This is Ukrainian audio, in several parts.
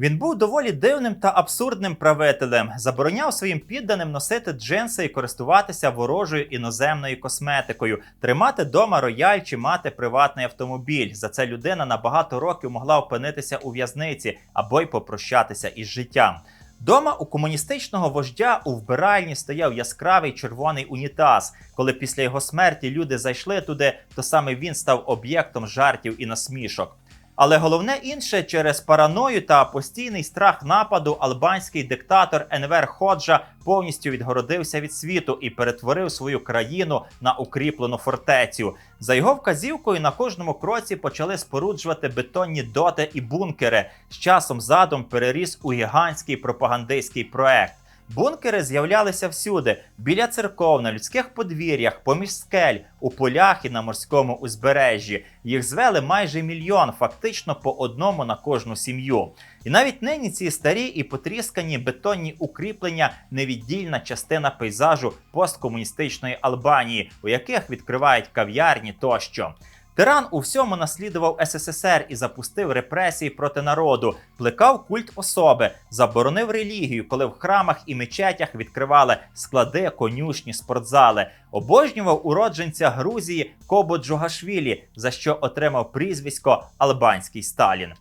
Він був доволі дивним та абсурдним правителем, забороняв своїм підданим носити джинси і користуватися ворожою іноземною косметикою, тримати дома рояль чи мати приватний автомобіль. За це людина на багато років могла опинитися у в'язниці або й попрощатися із життям. Дома у комуністичного вождя у вбиральні стояв яскравий червоний унітаз. Коли після його смерті люди зайшли туди, то саме він став об'єктом жартів і насмішок. Але головне інше через параною та постійний страх нападу албанський диктатор Енвер Ходжа повністю відгородився від світу і перетворив свою країну на укріплену фортецю. За його вказівкою на кожному кроці почали споруджувати бетонні доти і бункери. З часом задум переріс у гігантський пропагандистський проект. Бункери з'являлися всюди: біля церков, на людських подвір'ях, поміж скель, у полях і на морському узбережжі. Їх звели майже мільйон, фактично по одному на кожну сім'ю. І навіть нині ці старі і потріскані бетонні укріплення невіддільна частина пейзажу посткомуністичної Албанії, у яких відкривають кав'ярні тощо. Тиран у всьому наслідував СССР і запустив репресії проти народу, плекав культ особи, заборонив релігію, коли в храмах і мечетях відкривали склади, конюшні, спортзали, обожнював уродженця Грузії Кобо Джугашвілі, за що отримав прізвисько Албанський Сталін.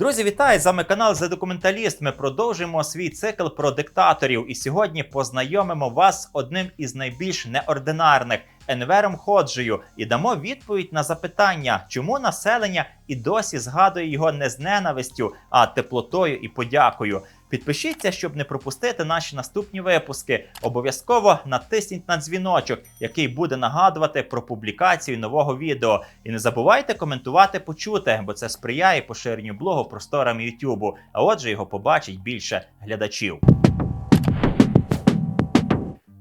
Друзі, вітаю! З вами канал за Документаліст. Ми продовжуємо свій цикл про диктаторів. І сьогодні познайомимо вас з одним із найбільш неординарних Енвером Ходжею і дамо відповідь на запитання, чому населення і досі згадує його не з ненавистю, а теплотою і подякою. Підпишіться, щоб не пропустити наші наступні випуски. Обов'язково натисніть на дзвіночок, який буде нагадувати про публікацію нового відео. І не забувайте коментувати почуте, бо це сприяє поширенню блогу просторам Ютубу. А отже, його побачить більше глядачів.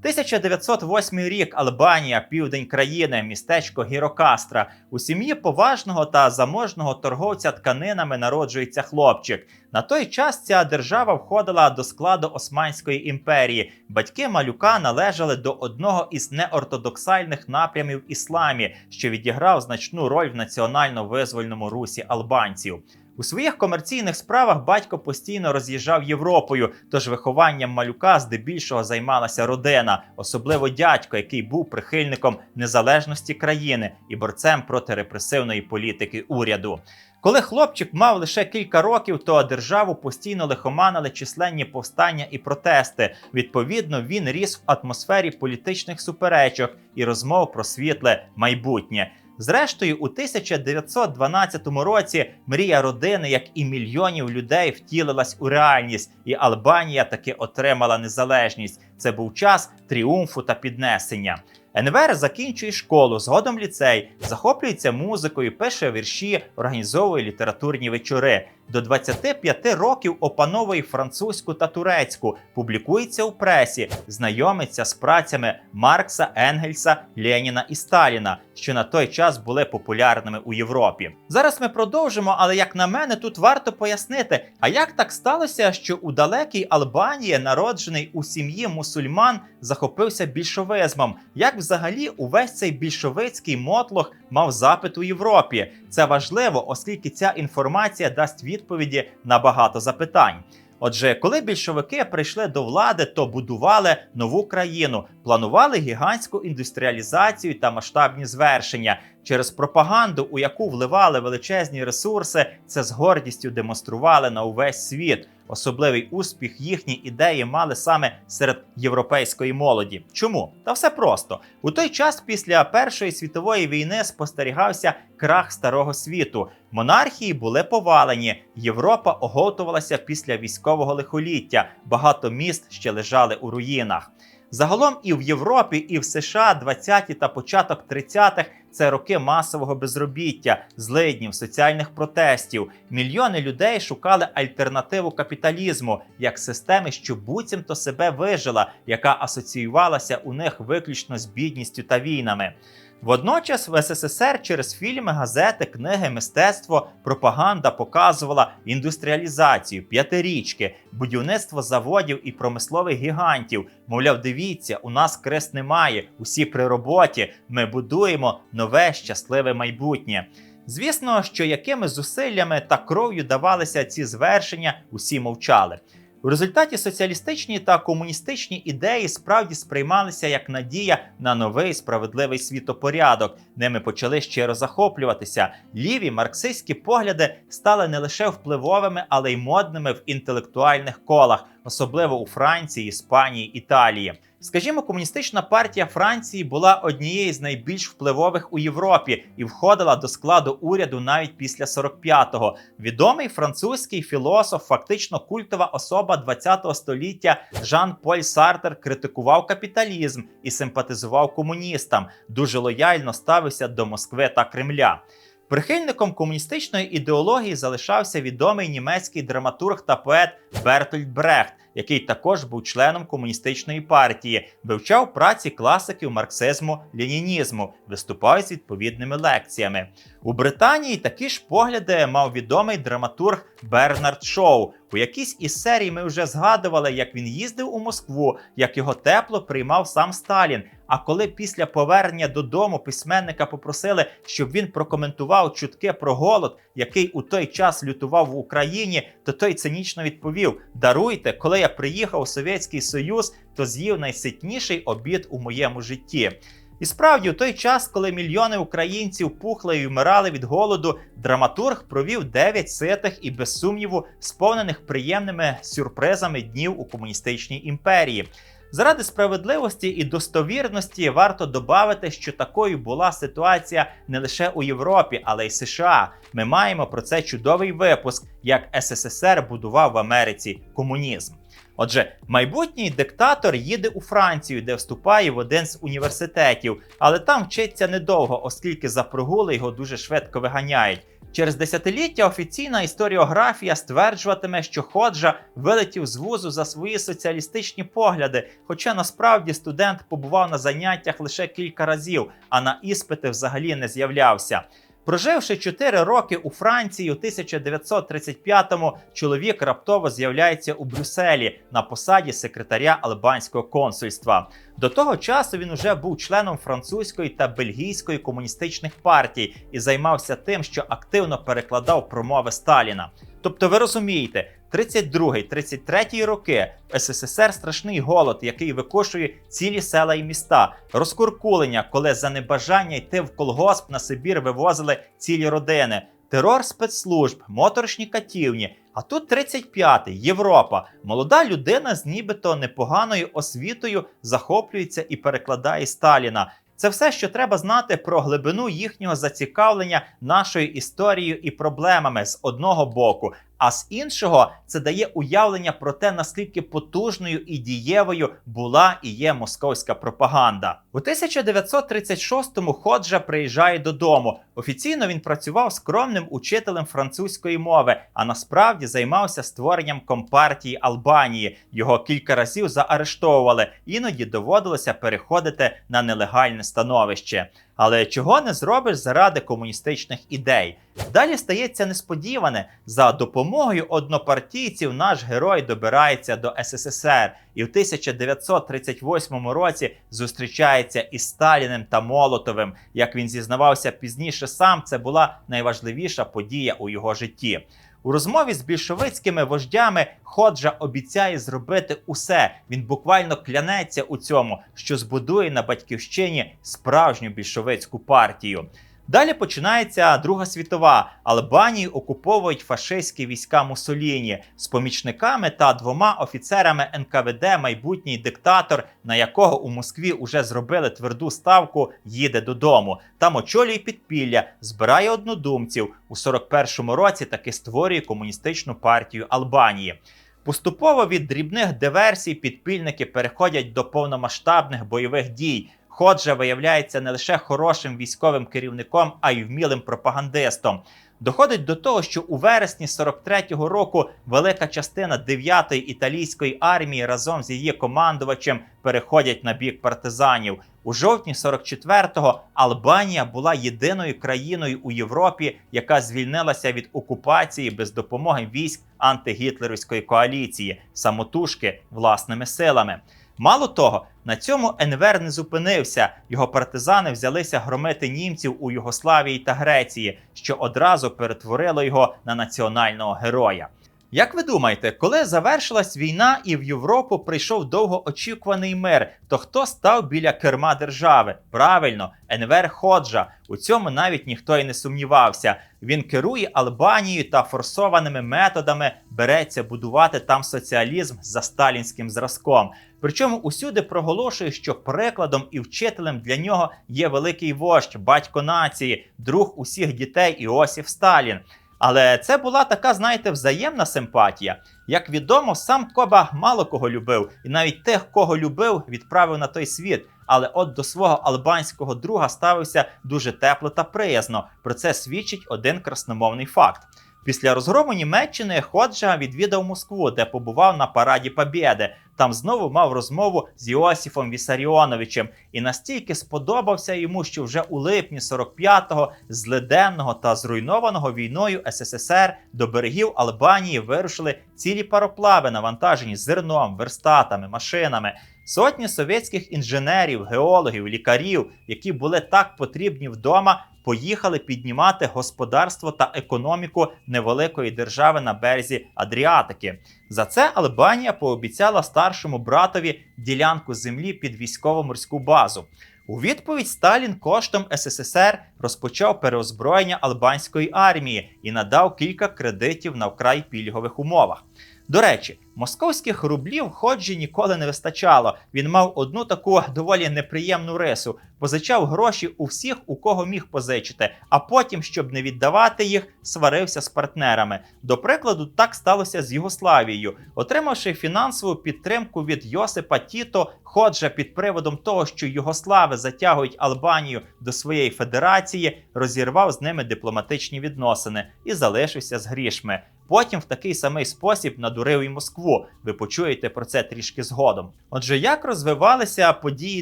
1908 рік Албанія, південь країни, містечко Гірокастра. У сім'ї поважного та заможного торговця тканинами народжується хлопчик. На той час ця держава входила до складу Османської імперії. Батьки малюка належали до одного із неортодоксальних напрямів ісламі, що відіграв значну роль в національно-визвольному русі албанців. У своїх комерційних справах батько постійно роз'їжджав Європою, тож вихованням малюка здебільшого займалася родина, особливо дядько, який був прихильником незалежності країни і борцем проти репресивної політики уряду. Коли хлопчик мав лише кілька років, то державу постійно лихоманили численні повстання і протести. Відповідно, він ріс в атмосфері політичних суперечок і розмов про світле майбутнє. Зрештою, у 1912 році мрія родини, як і мільйонів людей, втілилась у реальність, і Албанія таки отримала незалежність. Це був час тріумфу та піднесення. Енвер закінчує школу, згодом ліцей, захоплюється музикою, пише вірші, організовує літературні вечори. До 25 років опановує французьку та турецьку, публікується у пресі, знайомиться з працями Маркса, Енгельса, Леніна і Сталіна, що на той час були популярними у Європі. Зараз ми продовжимо, але як на мене, тут варто пояснити, а як так сталося, що у далекій Албанії, народжений у сім'ї мусульман, захопився більшовизмом? Як взагалі увесь цей більшовицький мотлох мав запит у Європі? Це важливо, оскільки ця інформація дасть відповіді на багато запитань. Отже, коли більшовики прийшли до влади, то будували нову країну, планували гігантську індустріалізацію та масштабні звершення. Через пропаганду, у яку вливали величезні ресурси, це з гордістю демонстрували на увесь світ. Особливий успіх їхні ідеї мали саме серед європейської молоді. Чому? Та все просто у той час, після Першої світової війни, спостерігався крах старого світу. Монархії були повалені. Європа оговтувалася після військового лихоліття. Багато міст ще лежали у руїнах. Загалом і в Європі, і в США 20-ті та початок 30-х це роки масового безробіття, злиднів, соціальних протестів. Мільйони людей шукали альтернативу капіталізму як системи, що буцімто себе вижила, яка асоціювалася у них виключно з бідністю та війнами. Водночас в СССР через фільми, газети, книги, мистецтво, пропаганда показувала індустріалізацію, п'ятирічки, будівництво заводів і промислових гігантів. Мовляв, дивіться, у нас крест немає, усі при роботі. Ми будуємо нове щасливе майбутнє. Звісно, що якими зусиллями та кров'ю давалися ці звершення, усі мовчали. У результаті соціалістичні та комуністичні ідеї справді сприймалися як надія на новий справедливий світопорядок. Ними почали щиро захоплюватися. Ліві марксистські погляди стали не лише впливовими, але й модними в інтелектуальних колах, особливо у Франції, Іспанії, Італії. Скажімо, комуністична партія Франції була однією з найбільш впливових у Європі і входила до складу уряду навіть після 45-го. Відомий французький філософ, фактично культова особа 20-го століття Жан-Поль Сартер критикував капіталізм і симпатизував комуністам, дуже лояльно ставився до Москви та Кремля. Прихильником комуністичної ідеології залишався відомий німецький драматург та поет Бертольд Брехт, який також був членом комуністичної партії, вивчав праці класиків марксизму ленінізму, виступав з відповідними лекціями. У Британії такі ж погляди мав відомий драматург Бернард Шоу. У якійсь із серій ми вже згадували, як він їздив у Москву, як його тепло приймав сам Сталін. А коли після повернення додому письменника попросили, щоб він прокоментував чутки про голод, який у той час лютував в Україні, то той цинічно відповів: Даруйте, коли я приїхав у Совєтський Союз, то з'їв найситніший обід у моєму житті. І справді, у той час, коли мільйони українців пухли і вмирали від голоду, драматург провів 9 ситих і без сумніву сповнених приємними сюрпризами днів у комуністичній імперії. Заради справедливості і достовірності варто додати, що такою була ситуація не лише у Європі, але й США. Ми маємо про це чудовий випуск, як СССР будував в Америці комунізм. Отже, майбутній диктатор їде у Францію, де вступає в один з університетів, але там вчиться недовго, оскільки за прогули його дуже швидко виганяють. Через десятиліття офіційна історіографія стверджуватиме, що Ходжа вилетів з вузу за свої соціалістичні погляди, хоча насправді студент побував на заняттях лише кілька разів, а на іспити взагалі не з'являвся. Проживши 4 роки у Франції, у 1935-му чоловік раптово з'являється у Брюсселі на посаді секретаря Албанського консульства. До того часу він уже був членом французької та бельгійської комуністичних партій і займався тим, що активно перекладав промови Сталіна. Тобто, ви розумієте, 32-33 роки СССР страшний голод, який викошує цілі села і міста, розкуркулення, коли за небажання йти в колгосп на Сибір вивозили цілі родини, терор спецслужб, моторошні катівні. А тут 35-й, Європа. Молода людина з нібито непоганою освітою захоплюється і перекладає Сталіна. Це все, що треба знати про глибину їхнього зацікавлення нашою історією і проблемами з одного боку. А з іншого це дає уявлення про те, наскільки потужною і дієвою була і є московська пропаганда. У 1936-му Ходжа приїжджає додому. Офіційно він працював скромним учителем французької мови, а насправді займався створенням компартії Албанії. Його кілька разів заарештовували, іноді доводилося переходити на нелегальне становище. Але чого не зробиш заради комуністичних ідей? Далі стається несподіване за допомогою однопартійців. Наш герой добирається до СССР і в 1938 році зустрічається із Сталіним та Молотовим. Як він зізнавався пізніше, сам це була найважливіша подія у його житті. У розмові з більшовицькими вождями Ходжа обіцяє зробити усе. Він буквально клянеться у цьому, що збудує на батьківщині справжню більшовицьку партію. Далі починається Друга світова. Албанію окуповують фашистські війська Мусоліні з помічниками та двома офіцерами НКВД. Майбутній диктатор, на якого у Москві уже зробили тверду ставку, їде додому. Там очолює підпілля, збирає однодумців. У 41-му році таки створює комуністичну партію Албанії. Поступово від дрібних диверсій підпільники переходять до повномасштабних бойових дій. Ходжа виявляється не лише хорошим військовим керівником, а й вмілим пропагандистом. Доходить до того, що у вересні 43-го року велика частина 9-ї італійської армії разом з її командувачем переходять на бік партизанів. У жовтні 44-го Албанія була єдиною країною у Європі, яка звільнилася від окупації без допомоги військ антигітлерівської коаліції, самотужки власними силами. Мало того, на цьому НВР не зупинився. Його партизани взялися громити німців у Югославії та Греції, що одразу перетворило його на національного героя. Як ви думаєте, коли завершилась війна і в Європу прийшов довгоочікуваний мир, то хто став біля керма держави? Правильно, Енвер Ходжа. У цьому навіть ніхто й не сумнівався. Він керує Албанією та форсованими методами береться будувати там соціалізм за сталінським зразком. Причому усюди проголошує, що прикладом і вчителем для нього є великий вождь, батько нації, друг усіх дітей Іосиф Сталін. Але це була така, знаєте, взаємна симпатія. Як відомо, сам Коба мало кого любив, і навіть тих, кого любив, відправив на той світ. Але от до свого албанського друга ставився дуже тепло та приязно. Про це свідчить один красномовний факт. Після розгрому Німеччини Ходжа відвідав Москву, де побував на параді Побєди. Там знову мав розмову з Йосифом Вісаріоновичем і настільки сподобався йому, що вже у липні 45-го злиденного та зруйнованого війною СССР до берегів Албанії вирушили цілі пароплави, навантажені зерном, верстатами, машинами. Сотні совєтських інженерів, геологів, лікарів, які були так потрібні вдома, поїхали піднімати господарство та економіку невеликої держави на березі Адріатики. За це Албанія пообіцяла старшому братові ділянку землі під військово-морську базу. У відповідь Сталін коштом СССР розпочав переозброєння албанської армії і надав кілька кредитів на вкрай пільгових умовах. До речі, московських рублів ходжі ніколи не вистачало. Він мав одну таку доволі неприємну рису: позичав гроші у всіх, у кого міг позичити, а потім, щоб не віддавати їх, сварився з партнерами. До прикладу, так сталося з Югославією, отримавши фінансову підтримку від Йосипа Тіто, Ходжа під приводом того, що Югослави затягують Албанію до своєї федерації, розірвав з ними дипломатичні відносини і залишився з грішми. Потім в такий самий спосіб надурив і Москву. Ви почуєте про це трішки згодом. Отже, як розвивалися події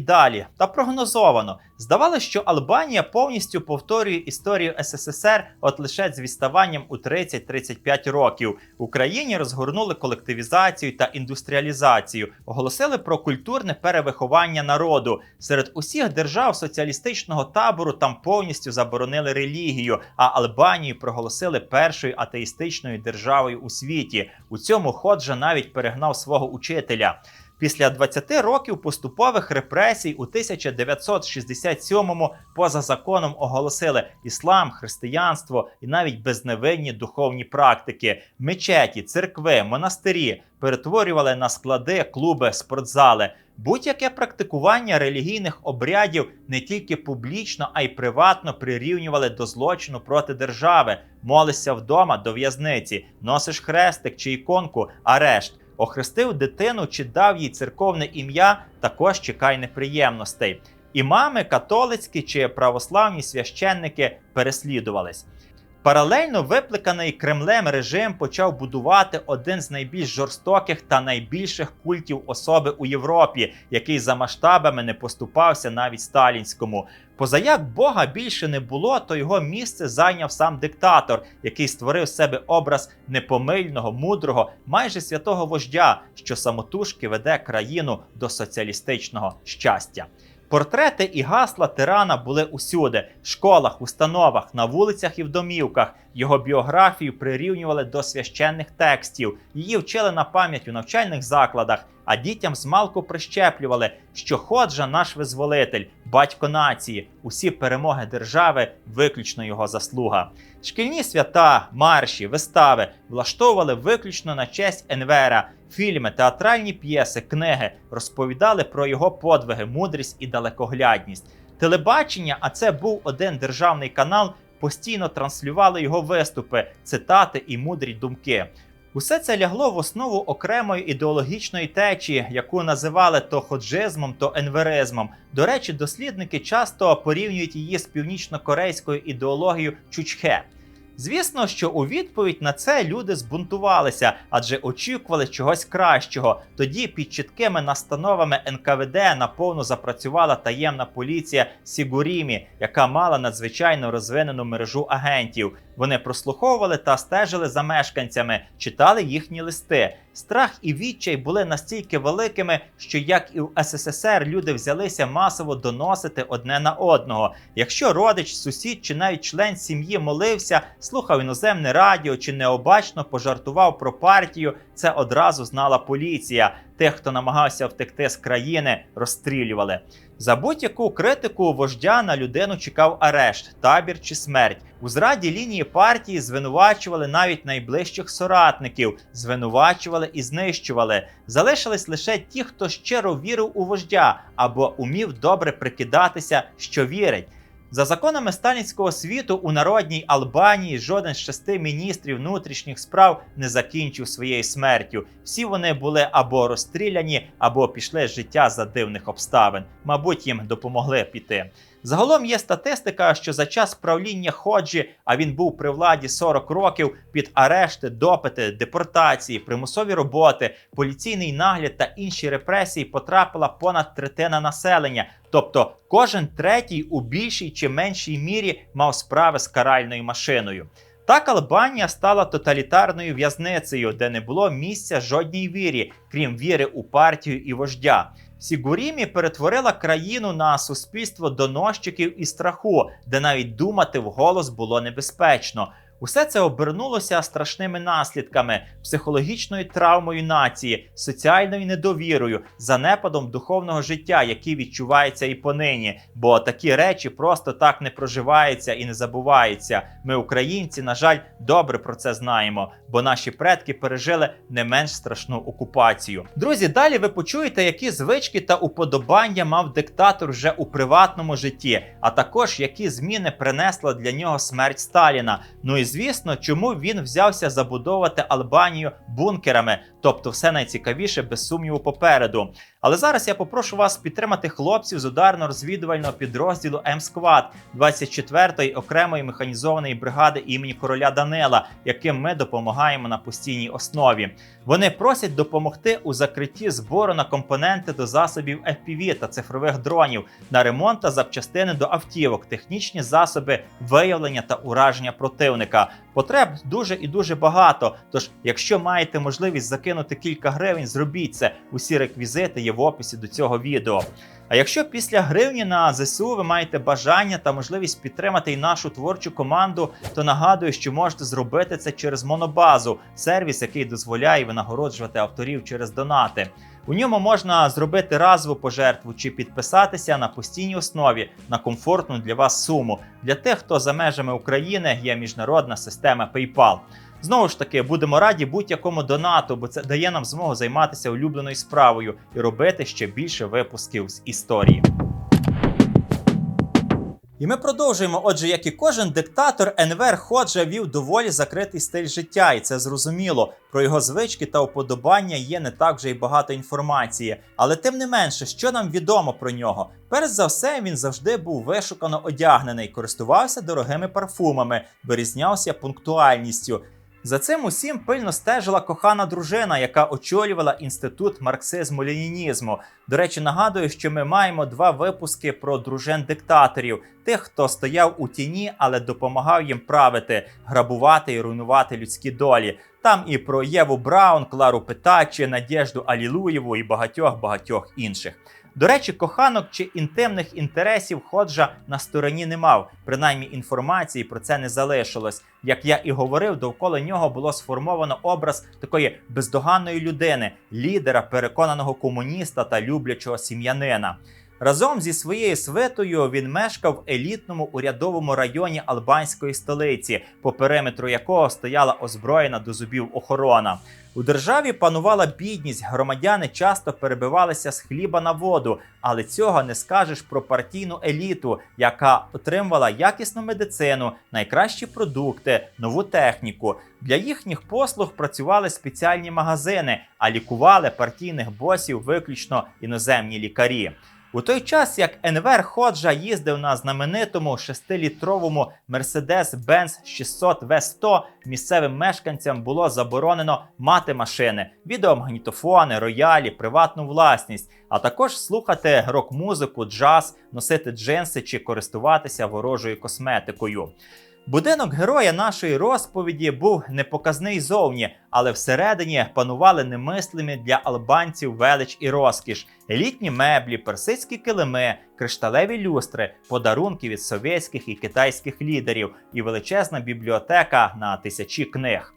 далі? Та прогнозовано здавалося, що Албанія повністю повторює історію СССР, от лише з відставанням у 30-35 років. В Україні розгорнули колективізацію та індустріалізацію, оголосили про культурне перевиховання народу. Серед усіх держав соціалістичного табору там повністю заборонили релігію, а Албанію проголосили першою атеїстичною державою у світі. У цьому Ходжа навіть перегнав свого учителя. Після 20 років поступових репресій у 1967-му поза законом оголосили іслам, християнство і навіть безневинні духовні практики, мечеті, церкви, монастирі перетворювали на склади, клуби, спортзали. Будь-яке практикування релігійних обрядів не тільки публічно, а й приватно прирівнювали до злочину проти держави, молишся вдома до в'язниці, носиш хрестик чи іконку, арешт. Охрестив дитину чи дав їй церковне ім'я, також чекай неприємностей. Імами католицькі чи православні священники переслідувались. Паралельно випликаний Кремлем режим почав будувати один з найбільш жорстоких та найбільших культів особи у Європі, який за масштабами не поступався навіть сталінському. Позаяк Бога більше не було, то його місце зайняв сам диктатор, який створив себе образ непомильного, мудрого, майже святого вождя, що самотужки веде країну до соціалістичного щастя. Портрети і гасла тирана були усюди: в школах, установах, на вулицях і в домівках. Його біографію прирівнювали до священних текстів, її вчили на пам'ять у навчальних закладах, а дітям змалку прищеплювали, що Ходжа наш визволитель, батько нації, усі перемоги держави, виключно його заслуга. Шкільні свята, марші, вистави влаштовували виключно на честь Енвера. Фільми, театральні п'єси, книги розповідали про його подвиги, мудрість і далекоглядність. Телебачення, а це був один державний канал, постійно транслювали його виступи, цитати і мудрі думки. Усе це лягло в основу окремої ідеологічної течії, яку називали то ходжизмом, то енверизмом. До речі, дослідники часто порівнюють її з північно-корейською ідеологією Чучхе. Звісно, що у відповідь на це люди збунтувалися, адже очікували чогось кращого. Тоді під чіткими настановами НКВД наповну запрацювала таємна поліція Сігурімі, яка мала надзвичайно розвинену мережу агентів. Вони прослуховували та стежили за мешканцями, читали їхні листи. Страх і відчай були настільки великими, що як і в СССР люди взялися масово доносити одне на одного. Якщо родич, сусід чи навіть член сім'ї молився, слухав іноземне радіо чи необачно пожартував про партію, це одразу знала поліція. Тих, хто намагався втекти з країни, розстрілювали. За будь-яку критику вождя на людину чекав арешт, табір чи смерть. У зраді лінії партії звинувачували навіть найближчих соратників, звинувачували і знищували. Залишились лише ті, хто щиро вірив у вождя або умів добре прикидатися, що вірить. За законами Станіцького світу у народній Албанії жоден з шести міністрів внутрішніх справ не закінчив своєю смертю. Всі вони були або розстріляні, або пішли з життя за дивних обставин. Мабуть, їм допомогли піти. Загалом є статистика, що за час правління Ходжі, а він був при владі 40 років, під арешти, допити, депортації, примусові роботи, поліційний нагляд та інші репресії потрапила понад третина населення. Тобто кожен третій у більшій чи меншій мірі мав справи з каральною машиною. Так Албанія стала тоталітарною в'язницею, де не було місця жодній вірі, крім віри у партію і вождя. Сігурімі перетворила країну на суспільство доносчиків і страху, де навіть думати вголос було небезпечно. Усе це обернулося страшними наслідками, психологічною травмою нації, соціальною недовірою, занепадом духовного життя, який відчувається і понині. Бо такі речі просто так не проживаються і не забуваються. Ми, українці, на жаль, добре про це знаємо, бо наші предки пережили не менш страшну окупацію. Друзі, далі ви почуєте, які звички та уподобання мав диктатор вже у приватному житті, а також які зміни принесла для нього смерть Сталіна. Ну і звісно, чому він взявся забудовувати Албанію бункерами, тобто все найцікавіше без сумніву попереду. Але зараз я попрошу вас підтримати хлопців з ударно-розвідувального підрозділу М-Сквад 24-ї окремої механізованої бригади імені короля Данила, яким ми допомагаємо на постійній основі. Вони просять допомогти у закритті збору на компоненти до засобів FPV та цифрових дронів, на ремонт та запчастини до автівок, технічні засоби виявлення та ураження противника. Потреб дуже і дуже багато. Тож, якщо маєте можливість закинути кілька гривень, зробіть це. Усі реквізити є в описі до цього відео. А якщо після гривні на ЗСУ ви маєте бажання та можливість підтримати і нашу творчу команду, то нагадую, що можете зробити це через Монобазу, сервіс, який дозволяє винагороджувати авторів через донати. У ньому можна зробити разову пожертву чи підписатися на постійній основі на комфортну для вас суму. Для тих, хто за межами України є міжнародна система PayPal. Знову ж таки, будемо раді будь-якому донату, бо це дає нам змогу займатися улюбленою справою і робити ще більше випусків з історії. І ми продовжуємо. Отже, як і кожен диктатор, Енвер Ходжа вів доволі закритий стиль життя, і це зрозуміло. Про його звички та уподобання є не так вже й багато інформації. Але тим не менше, що нам відомо про нього? Перш за все, він завжди був вишукано одягнений, користувався дорогими парфумами, вирізнявся пунктуальністю. За цим усім пильно стежила кохана дружина, яка очолювала інститут марксизму-ленінізму. До речі, нагадую, що ми маємо два випуски про дружин диктаторів, тих, хто стояв у тіні, але допомагав їм правити, грабувати і руйнувати людські долі. Там і про Єву Браун, Клару Питачі, Надєжду Алілуєву і багатьох багатьох інших. До речі, коханок чи інтимних інтересів Ходжа на стороні не мав. Принаймні інформації про це не залишилось. Як я і говорив, довкола нього було сформовано образ такої бездоганної людини, лідера, переконаного комуніста та люблячого сім'янина. Разом зі своєю свитою він мешкав в елітному урядовому районі албанської столиці, по периметру якого стояла озброєна до зубів охорона. У державі панувала бідність, громадяни часто перебивалися з хліба на воду, але цього не скажеш про партійну еліту, яка отримувала якісну медицину, найкращі продукти, нову техніку. Для їхніх послуг працювали спеціальні магазини, а лікували партійних босів виключно іноземні лікарі. У той час, як Енвер Ходжа їздив на знаменитому 6-літровому Mercedes-Benz 600 V100, місцевим мешканцям було заборонено мати машини, відеомагнітофони, роялі, приватну власність, а також слухати рок-музику, джаз, носити джинси чи користуватися ворожою косметикою. Будинок героя нашої розповіді був непоказний зовні, але всередині панували немислимі для албанців велич і розкіш, елітні меблі, персидські килими, кришталеві люстри, подарунки від совєтських і китайських лідерів і величезна бібліотека на тисячі книг.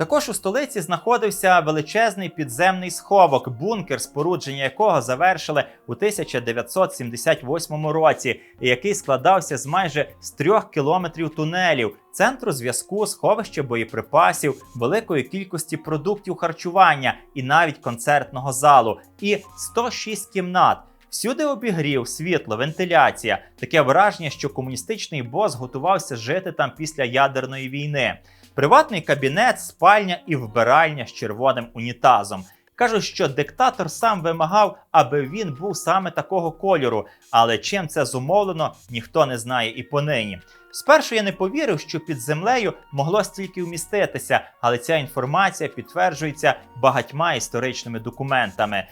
Також у столиці знаходився величезний підземний сховок, бункер, спорудження якого завершили у 1978 році, який складався з майже з трьох кілометрів тунелів, центру зв'язку, сховища боєприпасів, великої кількості продуктів харчування і навіть концертного залу, і 106 кімнат. Всюди обігрів, світло, вентиляція. Таке враження, що комуністичний бос готувався жити там після ядерної війни. Приватний кабінет, спальня і вбиральня з червоним унітазом. Кажуть, що диктатор сам вимагав, аби він був саме такого кольору, але чим це зумовлено, ніхто не знає і понині. Спершу я не повірив, що під землею могло стільки вміститися, але ця інформація підтверджується багатьма історичними документами.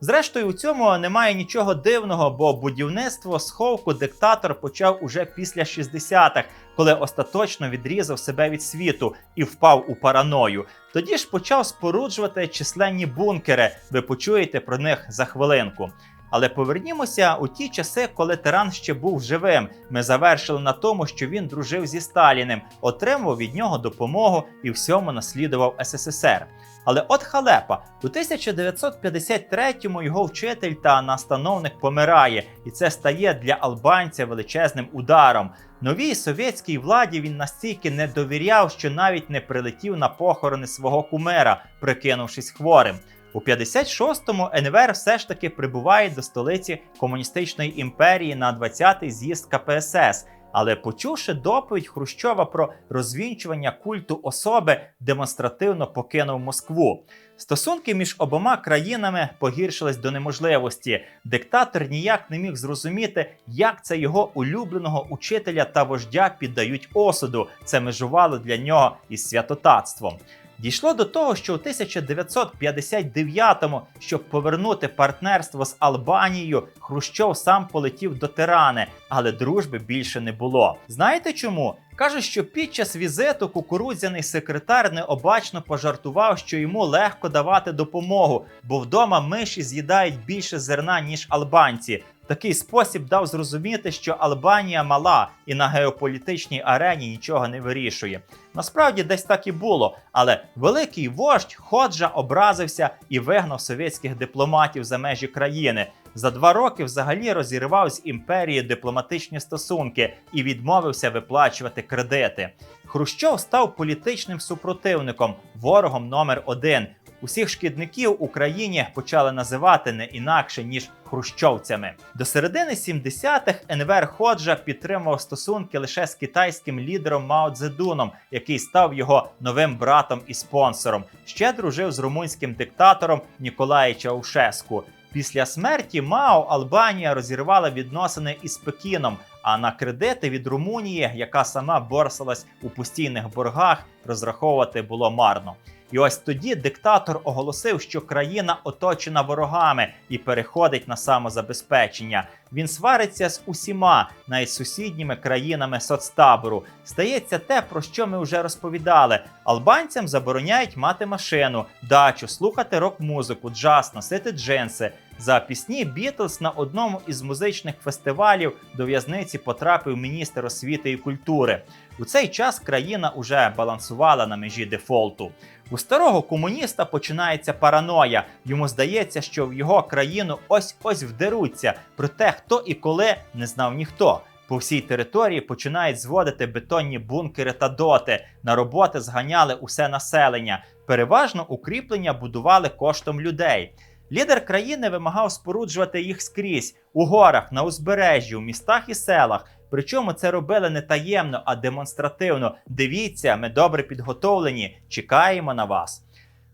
Зрештою, у цьому немає нічого дивного, бо будівництво сховку диктатор почав уже після 60-х, коли остаточно відрізав себе від світу і впав у параною. Тоді ж почав споруджувати численні бункери. Ви почуєте про них за хвилинку. Але повернімося у ті часи, коли тиран ще був живим. Ми завершили на тому, що він дружив зі Сталіним, отримував від нього допомогу і всьому наслідував СССР. Але от халепа у 1953-му його вчитель та настановник помирає, і це стає для албанця величезним ударом. Новій совєтській владі він настільки не довіряв, що навіть не прилетів на похорони свого кумира, прикинувшись хворим. У 56-му НВР все ж таки прибуває до столиці комуністичної імперії на 20-й з'їзд КПСС. Але почувши доповідь Хрущова про розвінчування культу особи, демонстративно покинув Москву. Стосунки між обома країнами погіршились до неможливості. Диктатор ніяк не міг зрозуміти, як це його улюбленого учителя та вождя піддають осуду. Це межувало для нього із святотатством. Дійшло до того, що у 1959-му, щоб повернути партнерство з Албанією, Хрущов сам полетів до Тирани, але дружби більше не було. Знаєте чому? Кажуть, що під час візиту кукурудзяний секретар необачно пожартував, що йому легко давати допомогу, бо вдома миші з'їдають більше зерна, ніж албанці. Такий спосіб дав зрозуміти, що Албанія мала і на геополітичній арені нічого не вирішує. Насправді десь так і було, але великий вождь Ходжа образився і вигнав совєтських дипломатів за межі країни. За два роки взагалі розірвав з імперією дипломатичні стосунки і відмовився виплачувати кредити. Хрущов став політичним супротивником, ворогом номер один. Усіх шкідників Україні почали називати не інакше ніж хрущовцями. До середини 70-х Енвер Ходжа підтримував стосунки лише з китайським лідером Мао Цзедуном, який став його новим братом і спонсором. Ще дружив з румунським диктатором Ніколаєм Чаушеску. Після смерті Мао Албанія розірвала відносини із Пекіном. А на кредити від Румунії, яка сама борсалась у постійних боргах, розраховувати було марно. І ось тоді диктатор оголосив, що країна оточена ворогами і переходить на самозабезпечення. Він свариться з усіма, навіть сусідніми країнами соцтабору. Стається те, про що ми вже розповідали. Албанцям забороняють мати машину, дачу, слухати рок-музику, джаз, носити джинси. За пісні Бітлз на одному із музичних фестивалів до в'язниці потрапив міністр освіти і культури. У цей час країна уже балансувала на межі дефолту. У старого комуніста починається параноя. Йому здається, що в його країну ось ось вдеруться. Проте хто і коли не знав ніхто. По всій території починають зводити бетонні бункери та доти. На роботи зганяли усе населення. Переважно укріплення будували коштом людей. Лідер країни вимагав споруджувати їх скрізь у горах, на узбережжі, у містах і селах. Причому це робили не таємно, а демонстративно. Дивіться, ми добре підготовлені, чекаємо на вас.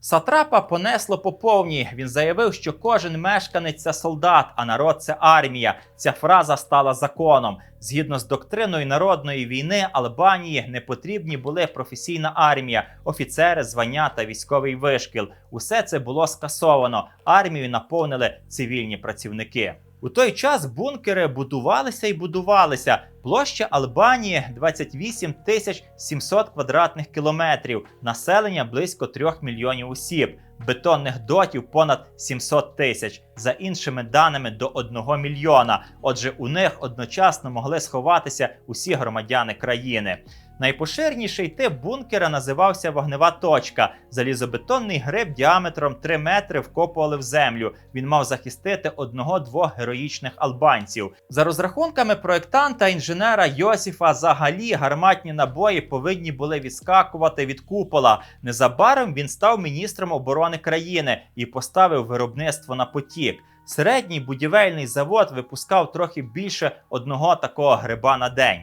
Сатрапа понесло по повній. Він заявив, що кожен мешканець це солдат, а народ це армія. Ця фраза стала законом. Згідно з доктриною народної війни Албанії не потрібні були професійна армія, офіцери, звання та військовий вишкіл. Усе це було скасовано. Армію наповнили цивільні працівники. У той час бункери будувалися і будувалися. Площа Албанії 28 тисяч 700 квадратних кілометрів, населення близько 3 мільйонів осіб, бетонних дотів понад 700 тисяч, за іншими даними до 1 мільйона. Отже, у них одночасно могли сховатися усі громадяни країни. Найпоширеніший тип бункера називався вогнева точка. Залізобетонний гриб діаметром 3 метри вкопували в землю. Він мав захистити одного-двох героїчних албанців. За розрахунками проєктанта інженера Йосіфа Загалі, гарматні набої повинні були відскакувати від купола. Незабаром він став міністром оборони країни і поставив виробництво на потік. Середній будівельний завод випускав трохи більше одного такого гриба на день.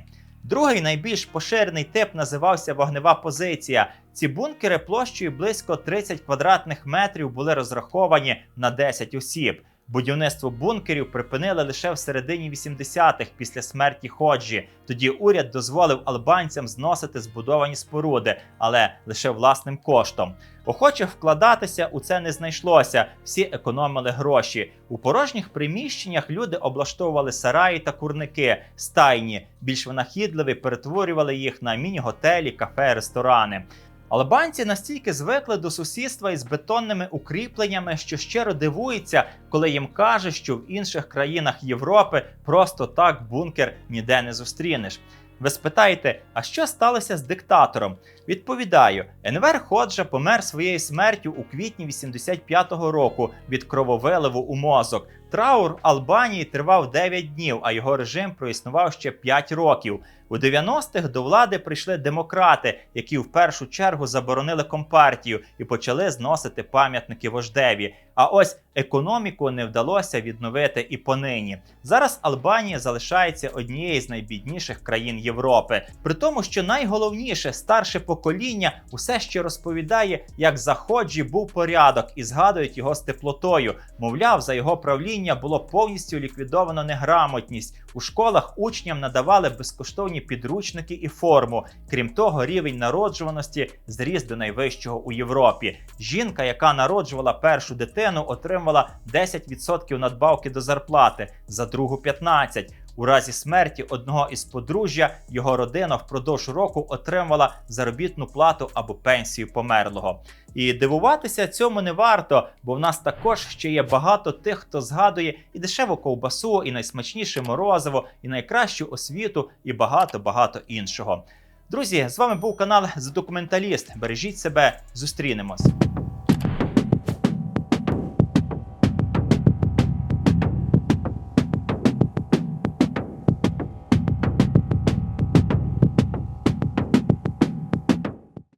Другий найбільш поширений тип називався вогнева позиція. Ці бункери площею близько 30 квадратних метрів були розраховані на 10 осіб. Будівництво бункерів припинили лише в середині 80-х після смерті Ходжі. Тоді уряд дозволив албанцям зносити збудовані споруди, але лише власним коштом. Охочих вкладатися у це не знайшлося. Всі економили гроші. У порожніх приміщеннях люди облаштовували сараї та курники, стайні. Більш винахідливі перетворювали їх на міні-готелі, кафе, ресторани. Албанці настільки звикли до сусідства із бетонними укріпленнями, що щиро дивуються, коли їм кажуть, що в інших країнах Європи просто так бункер ніде не зустрінеш. Ви спитаєте, а що сталося з диктатором? Відповідаю, Енвер Ходжа помер своєю смертю у квітні 85-го року від крововиливу у мозок. Траур Албанії тривав 9 днів, а його режим проіснував ще 5 років. У 90-х до влади прийшли демократи, які в першу чергу заборонили компартію і почали зносити пам'ятники вождеві. А ось економіку не вдалося відновити і понині. Зараз Албанія залишається однією з найбідніших країн Європи. При тому, що найголовніше старше покоління усе ще розповідає, як за Ходжі був порядок і згадують його з теплотою. Мовляв, за його правління було повністю ліквідовано неграмотність. У школах учням надавали безкоштовні підручники і форму. Крім того, рівень народжуваності зріс до найвищого у Європі. Жінка, яка народжувала першу дитину, отримувала 10% надбавки до зарплати, за другу 15%. У разі смерті одного із подружжя його родина впродовж року отримала заробітну плату або пенсію померлого. І дивуватися цьому не варто, бо в нас також ще є багато тих, хто згадує і дешеву ковбасу, і найсмачніше морозиво, і найкращу освіту, і багато багато іншого. Друзі, з вами був канал The Документаліст. Бережіть себе, зустрінемось.